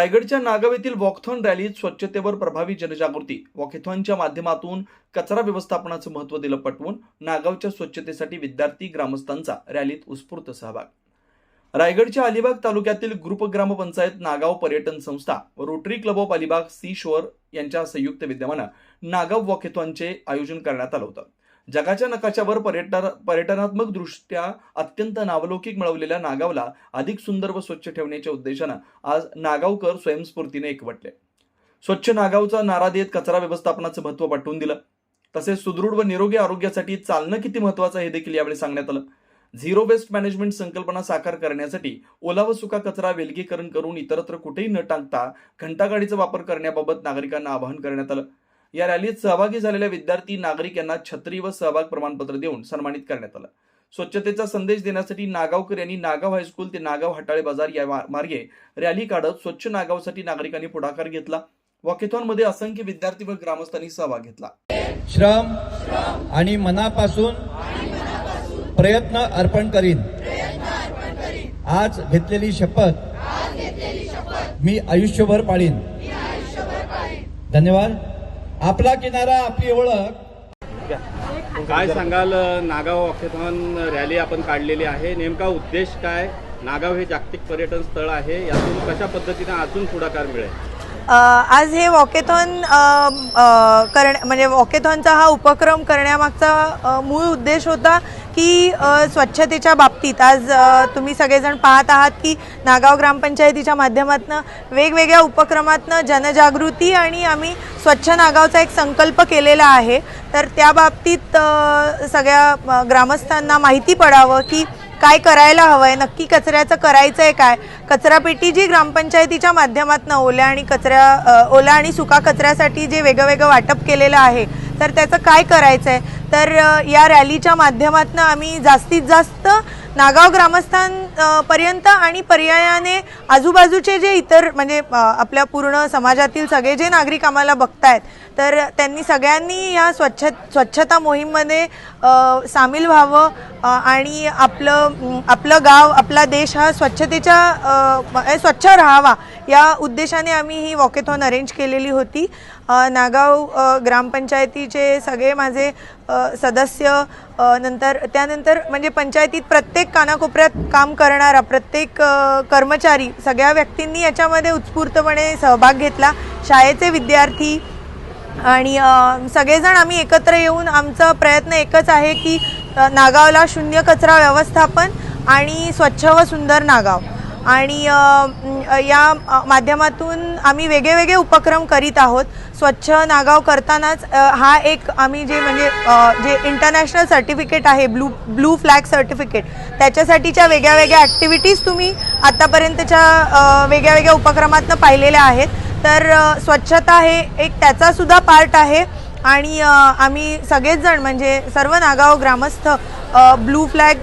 रायगडच्या नागाव येथील वॉकथॉन रॅलीत स्वच्छतेवर प्रभावी जनजागृती. वॉकेथॉनच्या माध्यमातून कचरा व्यवस्थापनाचं महत्त्व दिलं पटवून नागावच्या स्वच्छतेसाठी विद्यार्थी ग्रामस्थांचा रॅलीत उत्स्फूर्त सहभाग. रायगडच्या अलिबाग तालुक्यातील ग्रुप ग्रामपंचायत नागाव पर्यटन संस्था व Rotary Club of Alibag sea shore यांच्या संयुक्त विद्यमानं नागाव वॉकेथॉनचे आयोजन करण्यात आलं होतं. जगाच्या नकाशावर पर्यटन पर्यटनात्मक दृष्ट्या अत्यंत नावलौकिक मिळवलेल्या नागावला अधिक सुंदर व स्वच्छ ठेवण्याच्या उद्देशानं आज नागावकर स्वयंस्फूर्तीने एकवटले. स्वच्छ नागावचा नारा देत कचरा व्यवस्थापनाचं महत्त्व पटवून दिलं. तसेच सुदृढ व निरोगी आरोग्यासाठी चालणं किती महत्वाचं हे देखील यावेळी सांगण्यात आलं. झिरो वेस्ट मॅनेजमेंट संकल्पना साकार करण्यासाठी ओला व सुका कचरा वेलगीकरण करून इतरत्र कुठेही न टाकता घंटागाडीचा वापर करण्याबाबत नागरिकांना आवाहन करण्यात आलं. या रॅलीत सहभागी झालेल्या विद्यार्थी नागरिक यांना छत्री व सहभाग प्रमाणपत्र देऊन सन्मानित करण्यात आलं. स्वच्छतेचा संदेश देण्यासाठी नागावकर यांनी नागाव हायस्कूल ते नागाव हाटाळे बाजार या मार्गे रॅली काढत स्वच्छ नागावसाठी नागरिकांनी पुढाकार घेतला. वॉकेथॉनमध्ये असंख्य विद्यार्थी व ग्रामस्थांनी सहभाग घेतला. श्रम आणि मनापासून प्रयत्न अर्पण करीन. आज घेतलेली शपथ मी आयुष्यभर पाळीन. धन्यवाद. आपला किनारा आपली ओळख. काय सांगाल नागाव वॉकेथॉन रॅली आपण काढलेली आहे. नेमका उद्देश काय? नागाव हे जागतिक पर्यटन स्थळ आहे. यातून कशा पद्धतीने अजून पुढाकार मिळेल? आज हे वॉकेथॉन करण म्हणजे वॉकेथॉनचा हा उपक्रम करण्यामागचा मूळ उद्देश होता की स्वच्छतेच्या बाबतीत. आज तुम्ही सगळेजण पाहत आहात की नागाव ग्रामपंचायतीच्या माध्यमातून वेगवेगळ्या उपक्रमातनं जनजागृती आणि आम्ही स्वच्छ नागावचा एक संकल्प केलेला आहे. तर त्या बाबतीत सगळ्या ग्रामस्थांना माहिती पडावं की काय करायला हवं आहे नक्की कचऱ्याचं करायचं आहे काय कचरापेटी जी ग्रामपंचायतीच्या माध्यमातून ओल्या आणि कचऱ्या ओला आणि सुका कचऱ्यासाठी जे वेगळं वेगळं वाटप केलेलं आहे तर त्याचं काय करायचं आहे तर या रॅलीच्या माध्यमातून आम्ही जास्तीत जास्त नागाव ग्रामस्थांपर्यंत पर्यंत आणि पर्यायाने आजूबाजूचे जे इतर म्हणजे आपल्या पूर्ण समाजातील सगळे जे नागरिक आम्हाला बघतायत तर त्यांनी सगळ्यांनी या स्वच्छ स्वच्छता मोहीममध्ये सामील व्हावं आणि आपलं आपलं गाव आपला देश हा स्वच्छतेच्या म्हणजे स्वच्छ राहावा या उद्देशाने आम्ही ही वॉकेथॉन अरेंज केलेली होती. नागाव ग्रामपंचायतीचे सगळे माझे सदस्य नंतर त्यानंतर म्हणजे पंचायतीत प्रत्येक प्रत्येक कानाकोपऱ्यात काम करणारा प्रत्येक कर्मचारी सगळ्या व्यक्तींनी याच्यामध्ये उत्स्फूर्तपणे सहभाग घेतला. शाळेचे विद्यार्थी आणि सगळेजण आम्ही एकत्र येऊन आमचा प्रयत्न एकच आहे की नागावला शून्य कचरा व्यवस्थापन आणि स्वच्छ व सुंदर नागाव. आणि या माध्यमातून आम्ही वेगळे वेगळे उपक्रम करीत आहोत. स्वच्छ नागाव करतानाच हा एक आम्ही जे म्हणजे जे इंटरनॅशनल सर्टिफिकेट आहे ब्लू ब्लू फ्लॅग सर्टिफिकेट त्याच्यासाठीच्या वेगळ्या वेगळ्या ॲक्टिव्हिटीज तुम्ही आत्तापर्यंतच्या वेगळ्या वेगळ्या उपक्रमातनं पाहिलेल्या आहेत. तर स्वच्छता हे एक त्याचासुद्धा पार्ट आहे. आणि आम्ही सगळेच जण म्हणजे सर्व नागाव ग्रामस्थ ब्लू फ्लॅग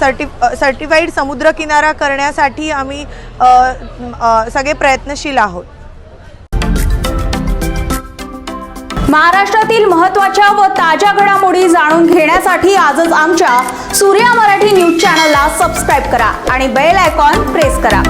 सर्टि सर्टिफाईड समुद्रकिनारा करण्यासाठी आम्ही सगळे प्रयत्नशील आहोत. महाराष्ट्रातील महत्त्वाच्या व ताज्या घडामोडी जाणून घेण्यासाठी आजच आमच्या सूर्या मराठी न्यूज चॅनलला सबस्क्राईब करा आणि बेल आयकॉन प्रेस करा.